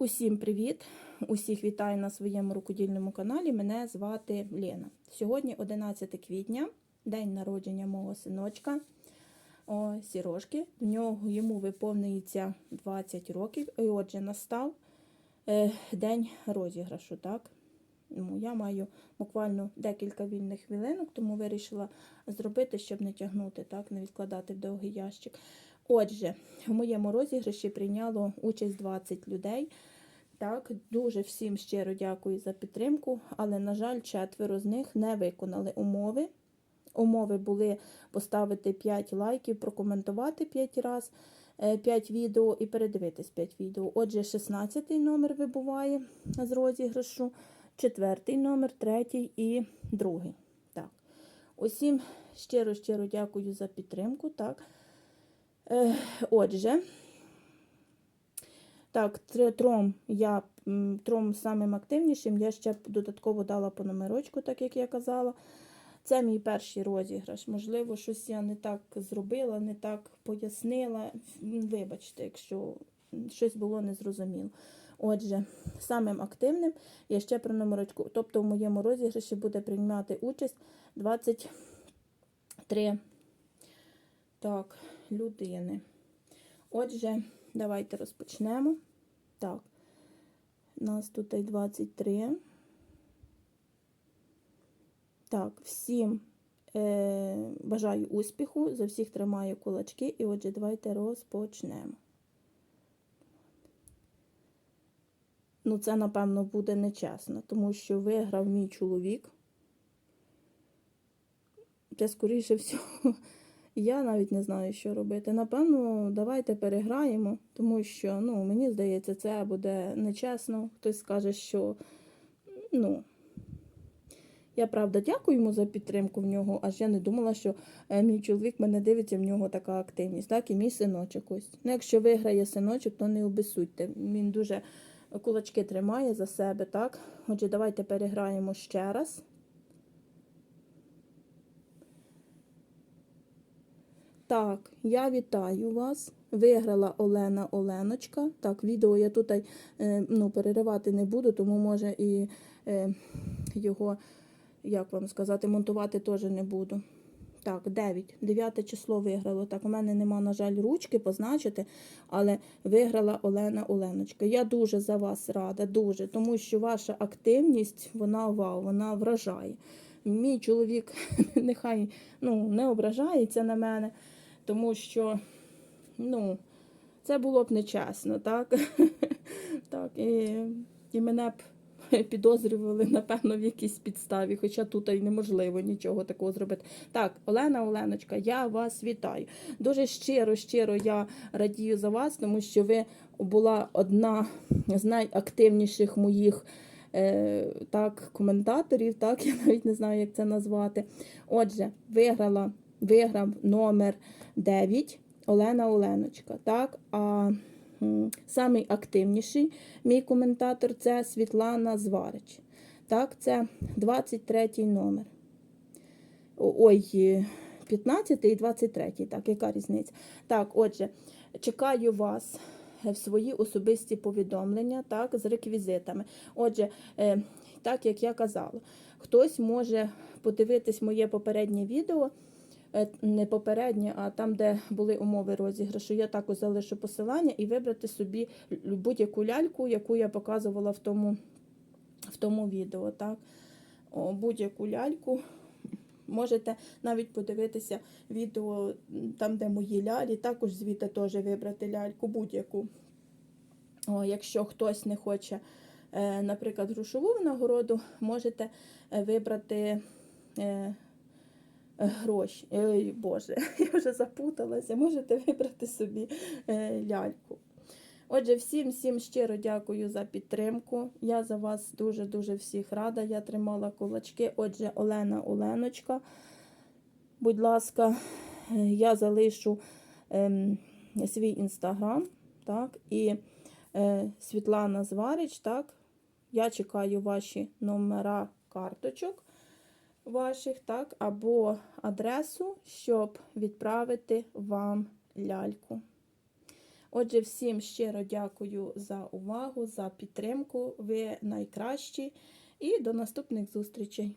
Усім привіт! Усіх вітаю на своєму рукодільному каналі. Мене звати Лена. Сьогодні 11 квітня, день народження мого синочка о, Сірошки. В нього йому виповнюється 20 років. І отже, настав е, день розіграшу. Так? Ну, я маю буквально декілька вільних хвилинок, тому вирішила зробити, щоб не тягнути, так, не відкладати в довгий ящик. Отже, в моєму розіграші прийняло участь 20 людей. Так, дуже всім щиро дякую за підтримку, але, на жаль, четверо з них не виконали умови. Умови були поставити 5 лайків, прокоментувати 5 разів 5 відео і передивитись 5 відео. Отже, 16 номер вибуває з розіграшу, 4 номер, 3 і 2. Так. Усім щиро-щиро дякую за підтримку. Так. Е, Отже, так, тр- тром я тром самим активнішим. Я ще додатково дала по номерочку, так як я казала. Це мій перший розіграш. Можливо, щось я не так зробила, не так пояснила. Вибачте, якщо щось було незрозуміло. Отже, самим активним я ще про номерочку. Тобто в моєму розіграші буде приймати участь 23 так, людини. Отже, давайте розпочнемо. Так, нас тут і 23. Так, всім е, бажаю успіху, за всіх тримаю кулачки. І отже, давайте розпочнемо. Ну, це, напевно, буде нечесно, тому що виграв мій чоловік. Це, скоріше всього, я навіть не знаю, що робити. Напевно, давайте переграємо, тому що, ну, мені здається, це буде нечесно. Хтось скаже, що, ну, я правда дякую йому за підтримку в нього, аж я не думала, що е, мій чоловік мене дивиться, в нього така активність, так, і мій синочок ось. Ну, якщо виграє синочок, то не обісудьте. Він дуже кулачки тримає за себе, так? Отже, давайте переграємо ще раз. Так, я вітаю вас. Виграла Олена Оленочка. Так, відео я тут е, ну, переривати не буду, тому може і е, його, як вам сказати, монтувати теж не буду. Так, 9. 9 число виграло. Так, у мене нема, на жаль, ручки позначити, але виграла Олена Оленочка. Я дуже за вас рада, дуже, тому що ваша активність, вона вау, вона вражає. Мій чоловік нехай ну, не ображається на мене, тому що ну, це було б нечесно, так? так і, і мене б підозрювали, напевно, в якійсь підставі, хоча тут і неможливо нічого такого зробити. Так, Олена Оленочка, я вас вітаю. Дуже щиро, щиро я радію за вас, тому що ви була одна з найактивніших моїх е, так, коментаторів, так, я навіть не знаю, як це назвати. Отже, виграла, виграв номер 9 Олена Оленочка. Так, а самий активніший мій коментатор це Світлана Зварич. Так, це 23 номер. Ой, е, 15 і 23, так, яка різниця? Так, отже, чекаю вас в свої особисті повідомлення, так, з реквізитами. Отже, е, так як я казала, хтось може подивитись моє попереднє відео, не попереднє, а там, де були умови розіграшу. Я також залишу посилання і вибрати собі будь-яку ляльку, яку я показувала в тому, в тому відео. Так? Будь-яку ляльку. Можете навіть подивитися відео там, де мої лялі, також звідти теж вибрати ляльку будь-яку. Якщо хтось не хоче, е, наприклад, грошову винагороду, можете е, вибрати е, гроші. Ой, Боже, я вже запуталася. Можете вибрати собі е, ляльку. Отже, всім всім щиро дякую за підтримку. Я за вас дуже-дуже всіх рада. Я тримала кулачки. Отже, Олена Оленочка, будь ласка, е, я залишу ем, свій інстаграм, так, і е, Світлана Зварич, так. Я чекаю ваші номера карточок ваших, так, або адресу, щоб відправити вам ляльку. Отже, всім щиро дякую за увагу, за підтримку. Ви найкращі. І до наступних зустрічей.